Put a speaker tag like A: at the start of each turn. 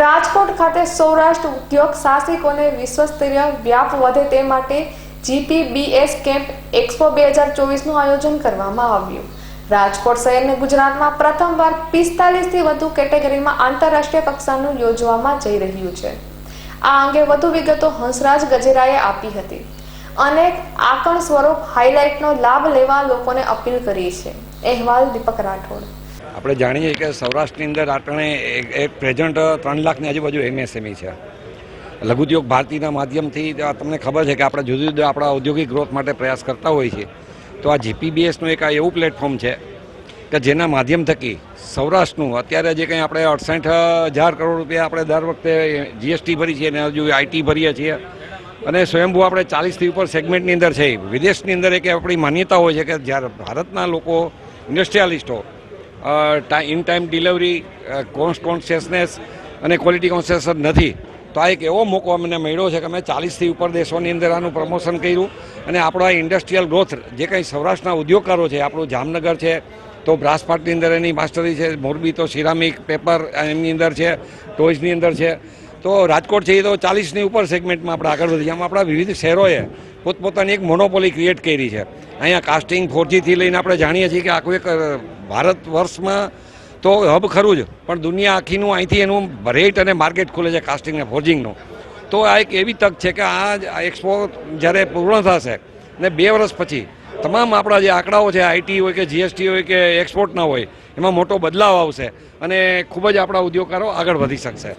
A: રાજકોટ ખાતે સૌરાષ્ટ્ર ઉદ્યોગ સાહસિકોને વિશ્વસ્તરીય વ્યાપ વધે તે માટે જીપીબીએસ કેમ્પ એક્સપો બે હજાર ચોવીસનું આયોજન કરવામાં આવ્યું. રાજકોટ શહેરને ગુજરાતમાં પ્રથમવાર પિસ્તાલીસથી વધુ કેટેગરીમાં આંતરરાષ્ટ્રીય કક્ષાનું યોજવામાં જઈ રહ્યું છે. આ અંગે વધુ વિગતો હંસરાજ ગજેરાએ આપી હતી. અનેક આકણ સ્વરૂપ હાઇલાઇટનો લાભ લેવા લોકોને અપીલ કરી છે. અહેવાલ દીપક રાઠોડ.
B: આપણે જાણીએ કે સૌરાષ્ટ્રની અંદર આટણે એક- પ્રેઝન્ટ ત્રણ લાખની આજુબાજુ એમએસએમઈ છે. લઘુદ્યોગ ભારતીના માધ્યમથી તમને ખબર છે કે આપણે જુદા જુદા આપણા ઔદ્યોગિક ગ્રોથ માટે પ્રયાસ કરતા હોઈએ છીએ. તો આ જીપીબીએસનું એક આ એવું પ્લેટફોર્મ છે કે જેના માધ્યમ થકી સૌરાષ્ટ્રનું અત્યારે જે કંઈ આપણે અડસઠ હજાર કરોડ રૂપિયા આપણે દર વખતે જીએસટી ભરી છીએ અને હજુ આઈટી ભરીએ છીએ. અને સ્વયંભૂ આપણે ચાલીસથી ઉપર સેગમેન્ટની અંદર છે. વિદેશની અંદર એક આપણી માન્યતા હોય છે કે જ્યારે ભારતના લોકો ઇન્ડસ્ટ્રીયાલિસ્ટો in time delivery cost consciousness અને ક્વોલિટી કોન્શિયસ નથી. તો આ એક એવો મોકો અમને મળ્યો છે કે અમે ચાલીસથી ઉપર દેશોની અંદર આનું પ્રમોશન કર્યું અને આપણો આ ઇન્ડસ્ટ્રીયલ ગ્રોથ જે કંઈ સૌરાષ્ટ્રના ઉદ્યોગકારો છે, આપણું જામનગર છે, તો બ્રાસપાટની અંદર એની માસ્ટરી છે, મોરબી તો સિરામિક પેપર એમની અંદર છે, ટોયઝની અંદર છે. તો રાજકોટ છે એ તો ચાલીસની ઉપર સેગમેન્ટમાં આપણે આગળ વધી આમ આપણા વિવિધ શહેરોએ પોતપોતાની એક મોનોપોલી ક્રિએટ કરી છે. અહીંયા કાસ્ટિંગ ફોરજીથી લઈને આપણે જાણીએ છીએ કે આખું એક ભારત વર્ષમાં તો હબ ખરું જ, પણ દુનિયા આખીનું અહીંથી એનું રેટ અને માર્કેટ ખુલે છે કાસ્ટિંગ અને ફોર્જિંગનું તો આ એક એવી તક છે કે આ એક્સપો જ્યારે પૂર્ણ થશે ને બે વર્ષ પછી તમામ આપણા જે આંકડાઓ છે આઈટી હોય કે જીએસટી હોય કે એક્સપોર્ટના હોય, એમાં મોટો બદલાવ આવશે અને ખૂબ જ આપણા ઉદ્યોગકારો આગળ વધી શકશે.